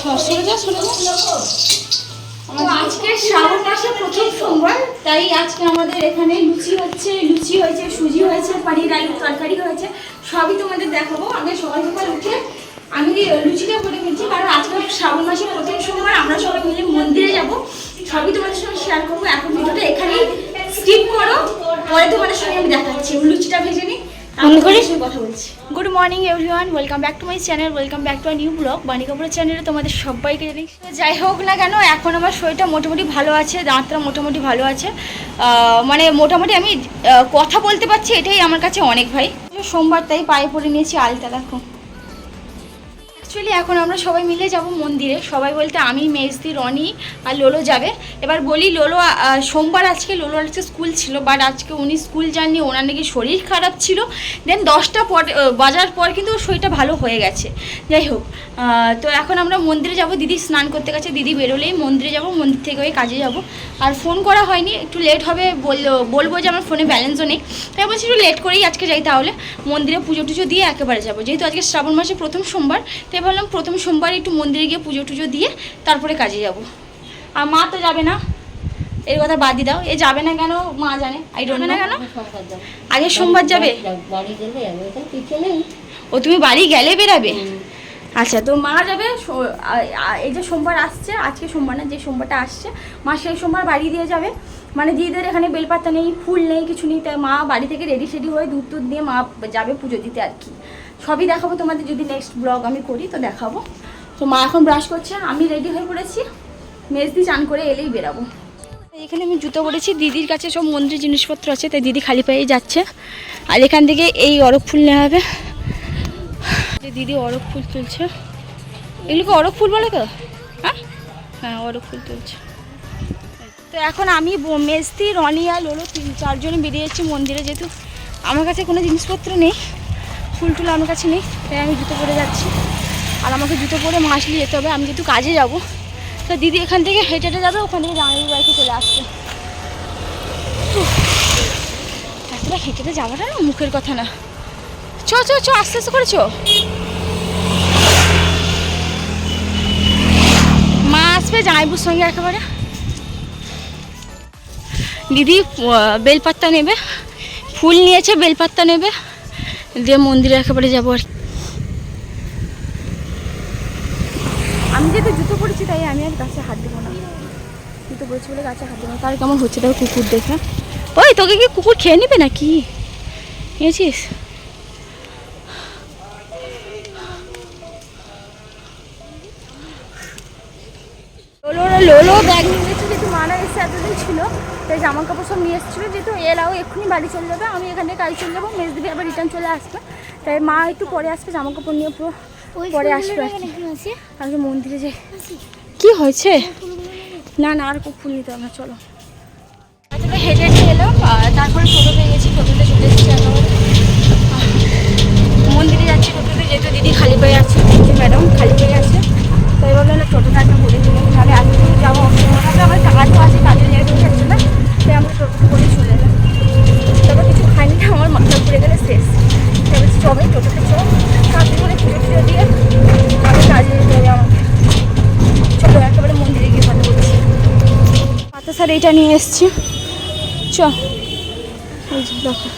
সরে যা, সরে আজকে শ্রাবণ মাসের প্রথম সোমবার, তাই আজকে আমাদের এখানে লুচি হচ্ছে, লুচি হয়েছে, সুজি হয়েছে পানির আলুর তরকারি হয়েছে, সবই তোমাদের দেখাবো। আগে সকাল সকাল উঠে আমি লুচিটা করে ফেলছি কারণ আজকে শ্রাবণ মাসের প্রথম সোমবার, আমরা সবাই মিলে মন্দিরে যাব। সবই তোমাদের সঙ্গে শেয়ার করব। এখন ভিডিওটা এখানেই স্কিপ করো, পরে তোমাদের সঙ্গে আমি দেখাচ্ছি। লুচিটা ভেজে নিই। কথা বলছি। Good morning everyone welcome back to my channel welcome back to our new vlog Bani কাপুরের চ্যানেলে তোমাদের সবাইকে জানি যাই হোক না কেন এখন আমার শরীরটা মোটামুটি ভালো আছে দাঁতটা মোটামুটি ভালো আছে। মানে মোটামুটি আমি কথা বলতে পারছি এটাই আমার কাছে অনেক ভাই। সোমবার তাই পায়ে পড়ে নিয়েছি আলতা দেখো অ্যাকচুয়ালি এখন আমরা সবাই মিলে যাব মন্দিরে। সবাই বলতে আমি, মেজদি, রনি আর লোলো যাবে। এবার বলি লোলো সোমবার আজকে লোলো আজকে স্কুল ছিল বাট আজকে উনি স্কুল যাননি, ওনার নাকি শরীর খারাপ ছিল। দেন দশটা পর বাজার পর কিন্তু ওর শরীরটা ভালো হয়ে গেছে। যাই হোক তো এখন আমরা মন্দিরে যাব, দিদি স্নান করতে গেছে, দিদি বেরোলেই মন্দিরে যাব, মন্দির থেকে ওই কাজে যাব। আর ফোন করা হয়নি, একটু লেট হবে বলল, বলব যে আমার ফোনে ব্যালেন্সও নেই। তাই বলছি একটু লেট করেই আজকে যাই তাহলে। মন্দিরে পুজো টুজো দিয়ে একেবারে যাব, যেহেতু আজকে শ্রাবণ মাসে প্রথম সোমবার, তাই ভাবলাম প্রথম সোমবার একটু মন্দিরে গিয়ে পুজো টুজো দিয়ে তারপরে কাজে যাব। আর মা তো যাবে না। এর কথা বাদ দিয়ে দাও। এ যাবে না কেন? মা জানে। আই ডোন্ট না কেন? আগে সোমবার যাবে। ও তুমি বাড়ি গেলে বেরাবে? আচ্ছা তো মা যাবে এই যে সোমবার আসছে আজকে সোমবার না যে সোমবারটা আসছে মা সেই সোমবার বাড়ি দিয়ে যাবে। মানে দিদিদের এখানে বেলপাতা নেই ফুল নেই কিছু নেই তাই মা বাড়ি থেকে রেডি সেডি হয়ে দুধ টুধ দিয়ে মা যাবে পুজো দিতে আর কি। সবই দেখাবো তোমাদের, যদি নেক্সট ব্লগ আমি করি তো দেখাবো। তো মা এখন ব্রাশ করছে, আমি রেডি হয়ে পড়েছি। মেজদি চান করে এলেই বেরাবো। এখানে আমি জুতো পরেছি, দিদির কাছে সব মন্দিরের জিনিসপত্র আছে, তাই দিদি খালি পায়েই যাচ্ছে। আর এখান থেকে এই অরক ফুল নেওয়া হবে। দিদি অরক ফুল তুলছে। এগুলোকে অরক ফুল বলে তো? হ্যাঁ? হ্যাঁ অরক ফুল তুলছে। তো এখন আমি মেজদি রনিয়া লোলো তিন চারজনে বেরিয়ে যাচ্ছি মন্দিরে, যেহেতু আমার কাছে কোনো জিনিসপত্র নেই। ফুল টুল আমার কাছে নেই, তাই আমি জুতো পরে যাচ্ছি। আর আমাকে জুতো পরে মাসলি যেতে হবে, আমি যেহেতু কাজে যাব। তো দিদি এখান থেকে হেঁটে হেঁটে যাবে, ওখান থেকে জামাই বাড়িতে চলে আসছে এতটা হেঁটে হেঁটে যাওয়াটা না মুখের কথা না। চ চ চ, আস্তে আস্তে করে চ। মা আসবে জামাইবুর সঙ্গে একেবারে। দিদি বেলপাত্তা নেবে। ফুল নিয়েছে বেলপাত্তা নেবে। দিয়ে মন্দিরে একেবারে যাব আর আমি যেহেতু জুতো পরেছি তাই আমি আর গাছে হাত দেবো না। জুতো পরেছি বলে গাছে হাত দেবো না। তার কেমন হচ্ছে? দেখো কুকুর দেখে। ওই, তোকে কি কুকুর খেয়ে নেবে নাকি? নিয়েছিস লোলো ব্যাগ নিয়ে গেছে যেহেতু মানা এসে এতদিন ছিল। তাই জামা কাপড় সব নিয়ে এসেছিল। যেহেতু এলাও এক্ষুনি বাড়ি চলে যাবে আমি এখান থেকে কাজ চলে যাব মেজ দিদি আবার রিটার্ন চলে আসবে। তাই মা একটু পরে আসবে জামা কাপড় নিয়ে পুরো পরে আসবে আর কি। মন্দিরে যাই। কি হয়েছে? না না আর খুব ফুল নিতে হবে না চলো। হেঁটে হেঁটে এলাম তারপরে টোটো পেয়ে গেছি টোটোতে চলে এসেছি মন্দিরে যাচ্ছি টোটোতে যেহেতু দিদি খালি পায়ে আছে যে ম্যাডাম খালি পায়ে আছে। তাই ভাবলাম টোটোটা একটা বলে দিলাম তাহলে দূর যাওয়া অসম্ভব হবে আমার কাজও আছে কাজে যেহেতু যাচ্ছে না। তাই আমরা টোটো করে চলে এলাম। তারপর কিছু খাইনি, আমার মাথা ঘুরে গেলে শেষ। তারপর সবাই টোটোতে চল। কাজে করে পুজো টুজো দিয়ে আমি কাজে যেতে হবে আমাকে চলো, একেবারে মন্দিরে গিয়ে কথা বলছি। পাতা স্যার, এইটা নিয়ে এসছি। চ। দেখো।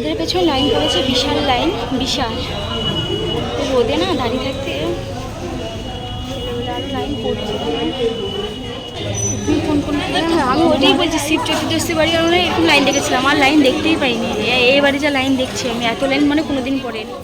এদের পেছনে লাইন করেছে বিশাল লাইন বিশাল। রোদে না দাঁড়িয়ে থাকতে লাইন পড়ছে কোন কোন আমি ওটাই বলছি শিব চতুর্দশী বাড়ি আমরা এরকম লাইন দেখেছিলাম আর লাইন দেখতেই পাইনি। এবারে যা লাইন দেখছি আমি এত লাইন মানে কোনোদিন পড়েনি।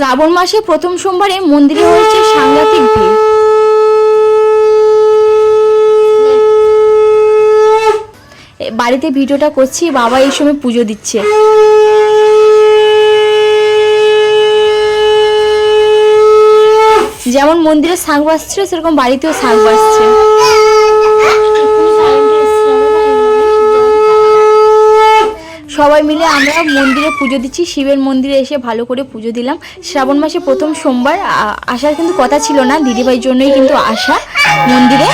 শ্রাবণ মাসে প্রথম সোমবারে মন্দিরে হয়েছে সাংঘাতিক ভিড়। বাড়িতে ভিডিওটা করছি, বাবা এই সময় পুজো দিচ্ছে। যেমন মন্দিরে শাঁখ বাজছিল সেরকম বাড়িতেও শাঁখ বাজছে। সবাই মিলে আমরা মন্দিরে পুজো দিচ্ছি। শিবের মন্দিরে এসে ভালো করে পুজো দিলাম। শ্রাবণ মাসে প্রথম সোমবার আসার কিন্তু কথা ছিল না। দিদিভাইয়ের জন্যই কিন্তু আসা মন্দিরে।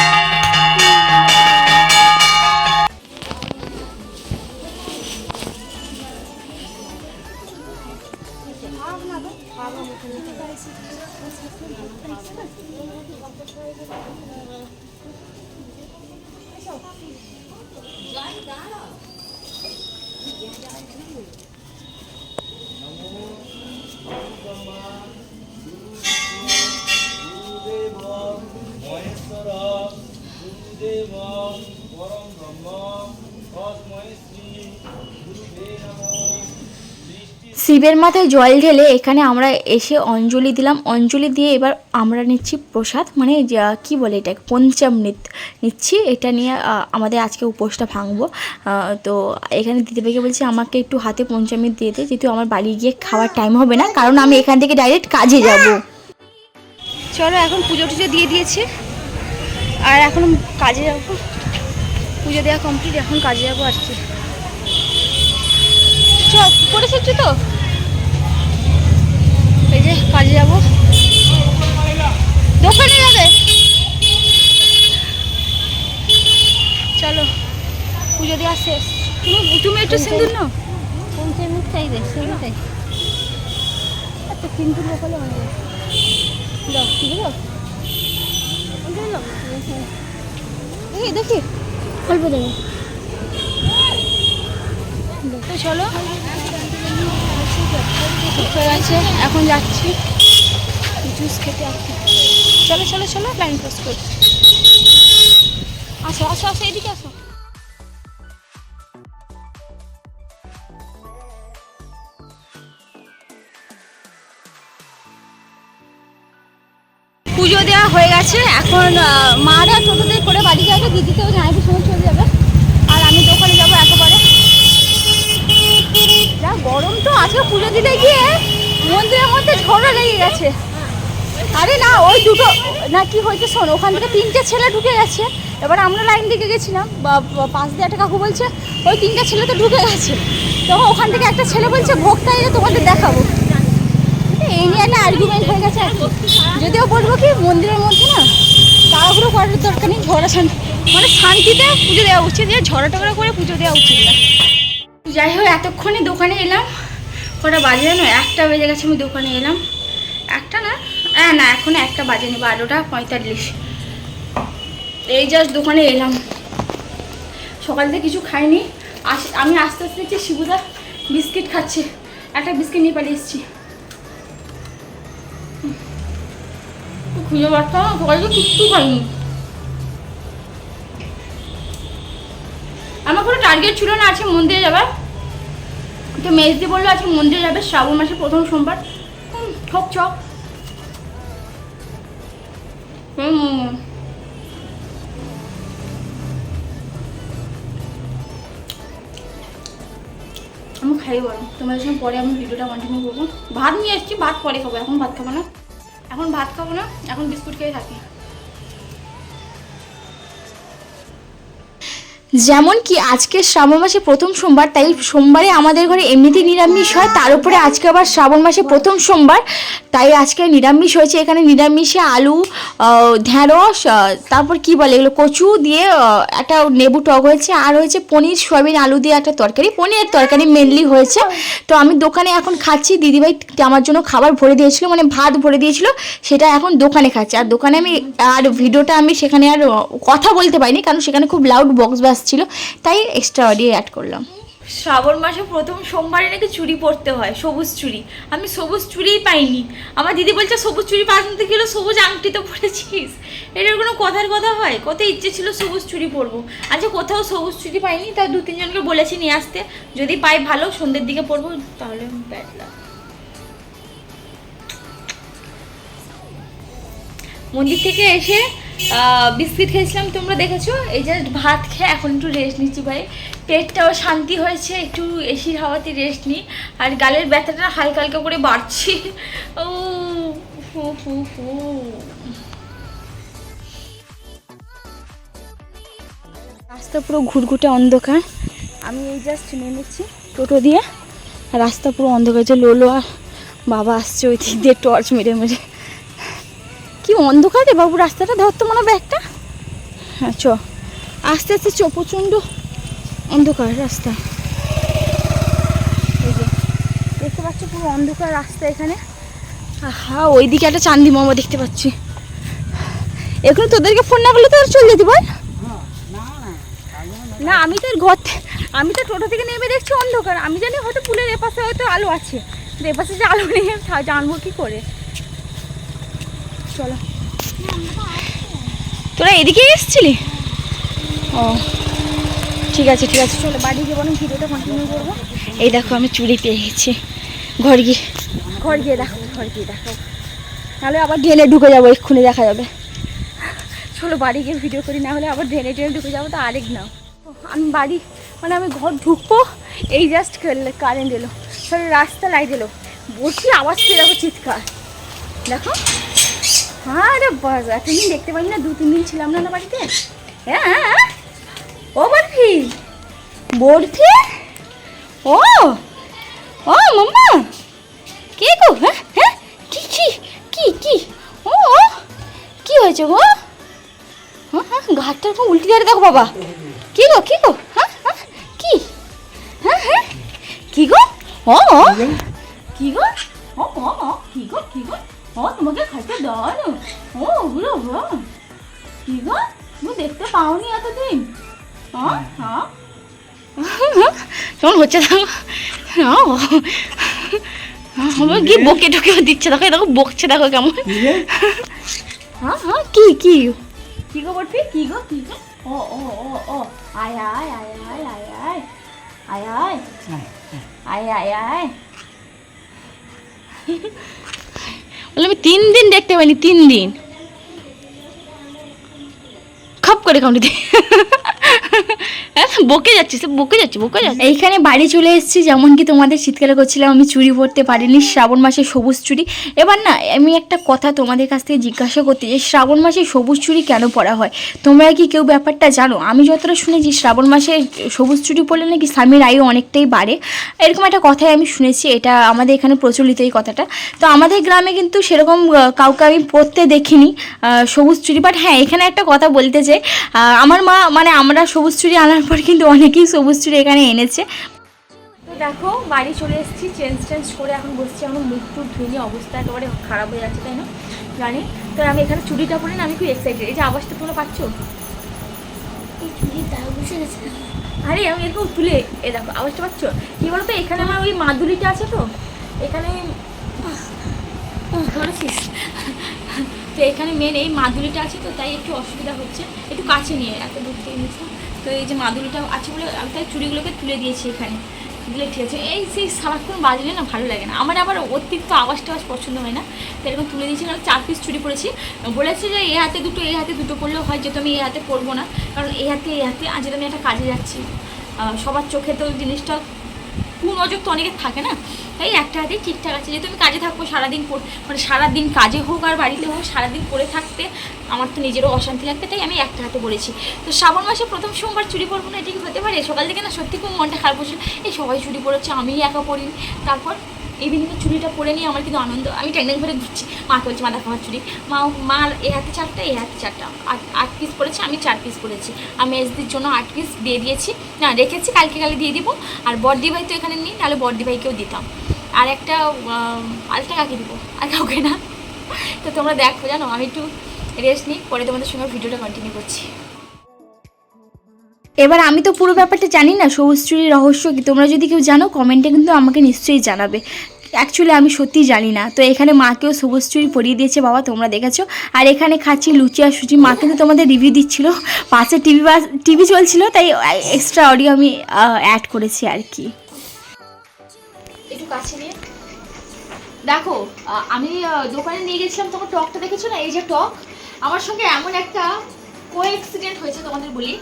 মহেশ্বর গুরুদেব পরম ব্রহ্ম তস্মৈ শ্রী গুরুদেব নমঃ সৃষ্টি শিবের মাথায় জল ঢেলে এখানে আমরা এসে অঞ্জলি দিলাম। অঞ্জলি দিয়ে এবার আমরা নিচ্ছি প্রসাদ। মানে কি বলে এটা পঞ্চামৃত নিচ্ছি। এটা নিয়ে আমাদের আজকে উপোসটা ভাঙবো। তো এখানে দিদিভাইকে বলছি, আমাকে একটু হাতে পঞ্চামৃত দিয়ে দে। যেহেতু আমার বাড়ি গিয়ে খাওয়ার টাইম হবে না, কারণ আমি এখান থেকে ডাইরেক্ট কাজে যাব। চলো, এখন পুজো টুজো দিয়ে দিয়েছি। আর এখন কাজে যাব। পুজো দেওয়া কমপ্লিট এখন কাজে যাব আর কি চল করে তো? এই যে কাজে যাব। দোকানে যাবে? চলো পুজো দেওয়া শেষ। তুমি তুমি একটু সিন্দুর নাও। পঞ্চামৃত চাই রে সেটাই এত কিন্তু লোকালে অনেক দাও দাও দেখি দেখি অল্প দেবো। তো চলো। এখন যাচ্ছি। জুস খেতে চলো চলো চলো লাইন ক্রস করি। আসো আসো আসো, এদিকে আসো। পুজো দেওয়া হয়ে গেছে। এখন মারা টোটোতে করে বাড়ি যাবে দিদিতেও জানাইতে সময় চলে যাবে আর আমি দোকানে যাব একেবারে যা গরম তো আজকে পুজো দিতে গিয়ে মন্দিরের মধ্যে ঝড়ও লেগে গেছে। আরে না, ওই দুটো, না কি হয়েছে শোন, ওখান থেকে তিনটে ছেলে ঢুকে গেছে। এবার আমরা লাইন দিকে গেছিলাম পাশ দিয়ে একটা কাকু বলছে, ওই তিনটে ছেলে তো ঢুকে গেছে। তখন ওখান থেকে একটা ছেলে বলছে ভোক্তা এলে তোমাদের দেখাবো। এই নিয়ে একটা আর্গুমেন্ট হয়ে গেছে আর যদিও বলব কি, মন্দিরের মধ্যে না তাড়াহুড়ো করার দরকার নেই ঝড়া শান্তি মানে শান্তিতে পুজো দেওয়া উচিত, যে ঝড়া টগড়া করে পুজো দেওয়া উচিত না। যাই হোক, এতক্ষণে দোকানে এলাম। কটা বাজে জানো? একটা বেজে গেছে, আমি দোকানে এলাম। একটা না? হ্যাঁ না এখন একটা বাজেনি বারোটা পঁয়তাল্লিশ। এই জাস্ট দোকানে এলাম। সকাল থেকে কিছু খাইনি। আস, আমি আস্তে আস্তে দেখছি শিবুদা বিস্কিট খাচ্ছে। একটা বিস্কিট নিয়ে পালিয়ে এসেছি। খুঁজে পাচ্ছ না, সকাল থেকে কিচ্ছু খাইনি। আমার কোনো টার্গেট ছিল না আজকে মন্দিরে যাবার। তো মেজদি বলল আজকে মন্দিরে যাবে, শ্রাবণ মাসের প্রথম সোমবার। ঠক চক। আমি খাই বলো তোমাদের সঙ্গে পরে আমি ভিডিওটা কন্টিনিউ করব। ভাত নিয়ে এসেছি, ভাত পরে খাব, এখন ভাত খাব না। এখন ভাত খাব না, এখন বিস্কুট খেয়ে থাকি। যেমন কি আজকে শ্রাবণ মাসে প্রথম সোমবার, তাই সোমবারে আমাদের ঘরে এমনিতেই নিরামিষ হয়। তার উপরে আজকে আবার শ্রাবণ মাসে প্রথম সোমবার, তাই আজকে নিরামিষ হয়েছে। এখানে নিরামিষে আলু ঢ্যাঁড়স তারপর কি বলে এগুলো? কচু দিয়ে একটা নেবু টক হয়েছে। আর হয়েছে পনির, সয়াবিন, আলু দিয়ে একটা তরকারি। পনিরের তরকারি মেনলি হয়েছে। তো আমি দোকানে এখন খাচ্ছি। দিদিভাই আমার জন্য খাবার ভরে দিয়েছিল মানে ভাত ভরে দিয়েছিল, সেটা এখন দোকানে খাচ্ছি। আর দোকানে আমি, আর ভিডিওটা আমি সেখানে আর কথা বলতে পারিনি, কারণ সেখানে খুব লাউড বক্স আসছিল তাই এক্সট্রা অডিও অ্যাড করলাম। শ্রাবণ মাসে প্রথম সোমবারে নাকি চুড়ি পরতে হয়, সবুজ চুড়ি। আমি সবুজ চুরিই পাইনি। আমার দিদি বলছে, সবুজ চুরি পাঠাতে গেল সবুজ আংটি তো পরেছিস? এটার কোনো কথার কথা হয়? কত ইচ্ছে ছিল সবুজ চুরি পরবো। আচ্ছা কোথাও সবুজ চুরি পাইনি তাই দু তিনজনকে বলেছি নিয়ে আসতে। যদি পাই ভালো, সন্ধ্যের দিকে পরবো, তাহলে মন্দির থেকে এসে বিস্কিট খেয়েছিলাম, তোমরা দেখেছ? এই জাস্ট ভাত খেয়ে এখন একটু রেস্ট নিচ্ছি ভাই। পেটটাও শান্তি হয়েছে, একটু এসির হাওয়াতে রেস্ট নিই। আর গালের ব্যথাটা হালকা হালকা করে বাড়ছে। ও, হু হু ফু রাস্তা পুরো ঘুরঘুটে অন্ধকার। আমি এই জাস্ট নেমেছি টোটো দিয়ে। রাস্তা পুরো অন্ধকার যে লোলো আর বাবা আসছে ওই দিক দিয়ে টর্চ মেরে মেরে। কি অন্ধকার রে বাবু, রাস্তাটা ধরতো মনে হবে একটা। হ্যাঁ চ। আস্তে আস্তে চ, প্রচণ্ড অন্ধকার রাস্তা। দেখতে পাচ্ছ পুরো অন্ধকার রাস্তা এখানে। হ্যাঁ ওইদিকে একটা চান্দি মামা দেখতে পাচ্ছি। এখন তোদেরকে ফোন না করলে তো আর চলে যেতে বল। না, আমি তো ঘর আমি তো টোটো থেকে নেমে দেখছি অন্ধকার। আমি জানি হয়তো পুলের এপাশে হয়তো আলো আছে। এপাশে যে আলো নেই জানব কি করে? চলো। তোরা এদিকে এসেছিলি? ও। ঠিক আছে ঠিক আছে চলো বাড়ি গিয়ে বরং ভিডিওটা কন্টিনিউ করব। এই দেখো আমি চুড়ি পেয়ে গেছি। ঘর গিয়ে। ঘর গিয়ে দেখো ঘর গিয়ে দেখো। তাহলে আবার ড্রেনে ঢুকে যাব এক্ষুনি দেখা যাবে। চলো বাড়ি গিয়ে ভিডিও করি না হলে আবার ড্রেনে ড্রেনে ঢুকে যাব তো আরেক নাও। আমি বাড়ি মানে আমি ঘর ঢুকবো এই জাস্ট কারেন্ট এলো। সরি রাস্তা লাইট এলো। বসি আওয়াজ পেয়ে দেখো চিৎকার। দেখো। হ্যাঁ রে বাস এতদিন দেখতে পারি না দু তিন দিন ছিলাম না বাড়িতে। হ্যাঁ ও বরফি বরফি? ও ও মাম্মা কে গো? হ্যাঁ হ্যাঁ কি কি কি কি? ও কি হয়েছে গো? হ্যাঁ হ্যাঁ ঘাটটার খুব উল্টি দাঁড়িয়ে দেখো বাবা। কি গো কি গো? হ্যাঁ হ্যাঁ কি? হ্যাঁ হ্যাঁ কি গো? ও কি গো? ও ও কি গো কি গো? ও তোমাকে খাইতে দাও ও ওগুলো গো কি গো? তুমি দেখতে পাওনি এতদিন। হ্যাঁ হ্যাঁ কেমন হচ্ছে দেখো? হ্যাঁ আমার কি বকে ঢুকে দিচ্ছে? দেখো দেখো বকছে দেখো কেমন। হ্যাঁ হ্যাঁ কি কি? কি গো বলবি কি গো কি গো? ও ও ও ও আয় আয় আয় আয়। আয় আয়। আয় আয়। আয় আয় আয়। আমি তিন দিন দেখতে পাইনি তিন দিন। খপ করে কামড়ে দিই হ্যাঁ, বকে যাচ্ছিস বকে যাচ্ছি বকে যাচ্ছি। এইখানে বাড়ি চলে এসেছি যেমন কি তোমাদের শীতকালে করছিলাম আমি চুরি পরতে পারিনি শ্রাবণ মাসে সবুজ চুরি। এবার না আমি একটা কথা তোমাদের কাছ থেকে জিজ্ঞাসা করতে যে শ্রাবণ মাসে সবুজ চুরি কেন পরা হয়? তোমরা কি কেউ ব্যাপারটা জানো? আমি যতটা শুনেছি শ্রাবণ মাসে সবুজ চুরি পরলে নাকি স্বামীর আয়ু অনেকটাই বাড়ে। এরকম একটা কথাই আমি শুনেছি এটা আমাদের এখানে প্রচলিত এই কথাটা। তো আমাদের গ্রামে কিন্তু সেরকম কাউকে আমি পরতে দেখিনি সবুজ চুরি। বাট হ্যাঁ এখানে একটা কথা বলতে আহ, আমার মা মানে আমরা সবুজ চুড়ি আনার পর কিন্তু অনেকেই সবুজ চুড়ি এখানে এনেছে। তো দেখো বাড়ি চলে এসেছি চেঞ্জ চেঞ্জ করে এখন বসছি এখন মুখ টুক ধুইনি অবস্থা একেবারে খারাপ হয়ে যাচ্ছে তাই না? জানি। তো আমি এখানে চুড়িটা পরে না আমি খুব এক্সাইটেড এই যে আওয়াজটা তোমরা পাচ্ছ? আরে আমি এরকম তুলে এ দেখো আওয়াজটা পাচ্ছ? কি বলতো এখানে আমার ওই মাদুরিটা আছে তো এখানে ধরেছিস। তো এখানে মেন এই মাদুরিটা আছে তো, তাই একটু অসুবিধা হচ্ছে। একটু কাছে নিয়ে, এত দূর থেকে তো এই যে মাদুরিটা আছে বলে তাই চুড়িগুলোকে তুলে দিয়েছি এখানে। দিলে ঠিক আছে? এই সেই সারাক্ষণ বাজলে না ভালো লাগে না। আমার আবার অতিরিক্ত আওয়াজ টাওয়াজ পছন্দ হয় না। তো এরকম তুলে দিয়েছি আমি চার পিস চুড়ি পড়েছি বলেছে যে এই হাতে দুটো এই হাতে দুটো পরলেও হয়, যেহেতু আমি এই হাতে পরবো না। কারণ এই হাতে এই হাতে, আজ আমি একটা কাজে যাচ্ছি। সবার চোখে তো জিনিসটা কুনজর তো অনেকে থাকে না। তাই একটা হাতেই ঠিকঠাক আছে। যেহেতু আমি কাজে থাকব সারাদিন মানে সারাদিন কাজে হোক আর বাড়িতে হোক, সারাদিন পরে থাকতে আমার তো নিজেরও অশান্তি লাগবে, তাই আমি একটা হাতে বলেছি তো শ্রাবণ মাসে প্রথম সোমবার চুরি পরবো না, এটা হতে পারে? সকাল থেকে না সত্যি খুব মনটা খারাপ হচ্ছিল এই সবাই চুরি পড়েছে আমি একা পড়িনি। তারপর ইভিনিংয়ে চুড়িটা পরে নিয়ে আমার কিন্তু আনন্দ। আমি ট্যান্ডেল করে ঘুরছি। মা বলছে, মা, দেখো আমার চুড়ি। মা মা, এ হাতে চারটা, এ হাতে চারটা। আট পিস পড়েছে আমি চার পিস পড়েছি আমি এসদির জন্য আট পিস দিয়ে দিয়েছি। না, রেখেছি, কালকে কালে দিয়ে দিব। আর বর্দি ভাই তো এখানে নেই, তাহলে বর্দি ভাইকেও দিতাম। আর একটা আরেকটা কাকে দিব? আর কাউকে না। তো তোমরা দেখো, জানো, আমি একটু রেস্ট নিই, পরে তোমাদের সঙ্গে ভিডিওটা কন্টিনিউ করছি। এবার আমি তো পুরো ব্যাপারটা জানি না, সবুজ চুরির রহস্য কি? তোমরা যদি কেউ জানো, কমেন্টে কিন্তু আমাকে নিশ্চয়ই জানাবে। অ্যাকচুয়ালি আমি সত্যিই জানি না। তো এখানে মাকেও সবুজ চুরি পরিয়ে দিয়েছে বাবা, তোমরা দেখেছ। আর এখানে খাচ্ছি লুচি আর সুচি মা কিন্তু তোমাদের রিভিউ দিচ্ছিল। পাশে টিভি বা টিভি চলছিল, তাই এক্সট্রা অডিও আমি অ্যাড করেছি আর কি। দেখো আমি দোকানে নিয়ে গেছিলাম, তোমার টকটা দেখেছ না? এই যে টক, আমার সঙ্গে এমন একটা কো অ্যাক্সিডেন্ট হয়েছে তোমাদের বলি।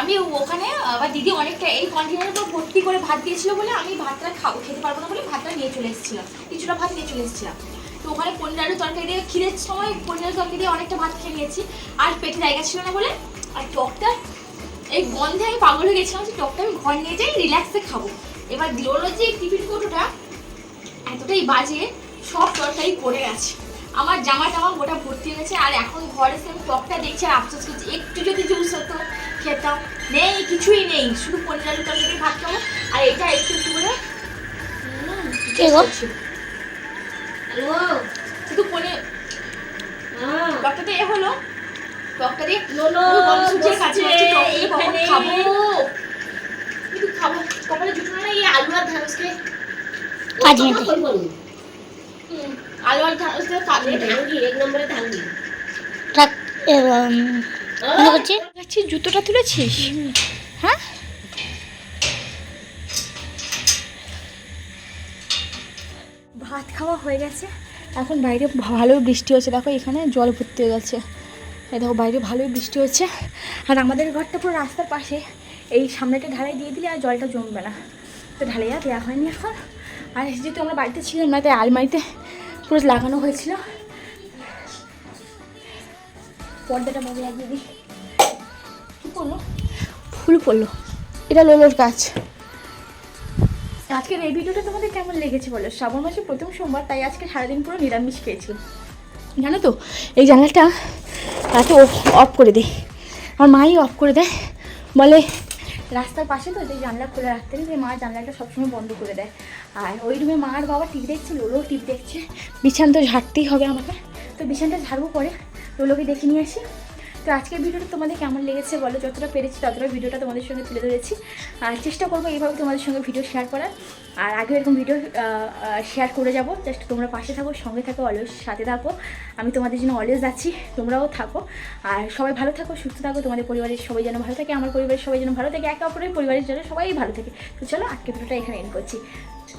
আমি ওখানে আবার দিদি অনেকটা এই কন্টেনারের উপর ভর্তি করে ভাত দিয়েছিল বলে আমি ভাতটা খাব খেতে পারব না বলে ভাতটা নিয়ে চলে এসেছিলাম। কিছুটা ভাত নিয়ে চলে এসেছিলাম। তো ওখানে পনির আলু তরকারি দিয়ে খিদের সময় পনির আলু তরকারি দিয়ে অনেকটা ভাত খেয়ে নিয়েছি। আর পেটে জায়গা ছিল না বলে, আর টকটা, এই গন্ধে আমি পাগল হয়ে গেছিলাম যে টকটা আমি ঘর নিয়ে যাই রিল্যাক্সে খাব। এবার দিলোর যে টিফিন কৌটোটা, এতটাই বাজে, সব তরকারি পড়ে গেছে। আমার জামা টামা গোটা ভর্তি হয়ে গেছে, আর এখন ঘরে এসে আমি টকটা দেখছি আর আফসোস করছি, একটু যদি জুস হতো খেতাম নেই কিছুই নেই শুধু পনির আলু তরকারি ভাত খাব। আর এটা একটু একটু করে। শুধু পনির টকটা এ হলো। টকটা দিয়ে কাছে খাব? কিন্তু খাব কপালে জুটো না এই আলু আর ঢ্যাঁড়সকে পাঁচ মিনিটে। হুম, আলু আর ঢ্যাঁড়সকে কাটলে থাক মনে করছি যাচ্ছি জুতোটা তুলেছিস? হ্যাঁ? ভাত খাওয়া হয়ে গেছে। এখন বাইরে ভালো বৃষ্টি হচ্ছে। দেখো, এখানে জল ভর্তি হয়ে গেছে দেখো, বাইরে ভালোই বৃষ্টি হচ্ছে। আর আমাদের ঘরটা পুরো রাস্তার পাশে। এই সামনেটা ঢালাই দিয়ে দিলে আর জলটা জমবে না। তো ঢালাইয়া দেওয়া হয়নি এখন। আর যেহেতু আমরা বাড়িতে ছিলাম না, তাই আলমারিতে পুরো লাগানো হয়েছিল। পর্দাটা বাবু লাগিয়ে দিই। কী পড়ল ফুল পড়ল। এটা লোলোর গাছ। আজকের এই ভিডিওটা তোমাদের কেমন লেগেছে বলো? শ্রাবণ মাসের প্রথম সোমবার তাই আজকে সারাদিন পুরো নিরামিষ খেয়েছি। জানো তো এই জানালাটা রাতে অফ করে দিই আমার মাই অফ করে দেয়। বলে রাস্তার পাশে তো এই জানলা খুলে রাখতে যে মা জানলাটা সবসময় বন্ধ করে দেয়। আর ওই রুমে মা আর বাবা টিভি দেখছে লোলো টিভি দেখছে। বিছান তো ঝাড়তেই হবে আমাকে। তো বিছানটা ঝাড়বো পরে। লোলোকে দেখে নিয়ে আসি। তো আজকের ভিডিওটা তোমাদের কেমন লেগেছে বলো? যতটা পেরেছি ততটা ভিডিওটা তোমাদের সঙ্গে তুলে ধরেছি। আর চেষ্টা করব এইভাবে তোমাদের সঙ্গে ভিডিও শেয়ার করার। আর আগে এরকম ভিডিও শেয়ার করে যাব। জাস্ট তোমরা পাশে থাকো, সঙ্গে থাকো অলওয়েজ সাথে থাকো। আমি তোমাদের জন্য অলওয়েজ আছি, তোমরাও থাকো। আর সবাই ভালো থাকো, সুস্থ থাকো। তোমাদের পরিবারের সবাই যেন ভালো থাকে, আমার পরিবারের সবাই যেন ভালো থাকে, একে অপরের পরিবারের জন্য সবাই ভালো থাকে। তো চলো আজকে ভিডিওটা এখানে এন্ড করছি।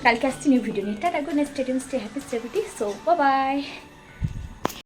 কালকে আসছি নিউ ভিডিও নিয়ে। Tata good next stadium stay happy stay so bye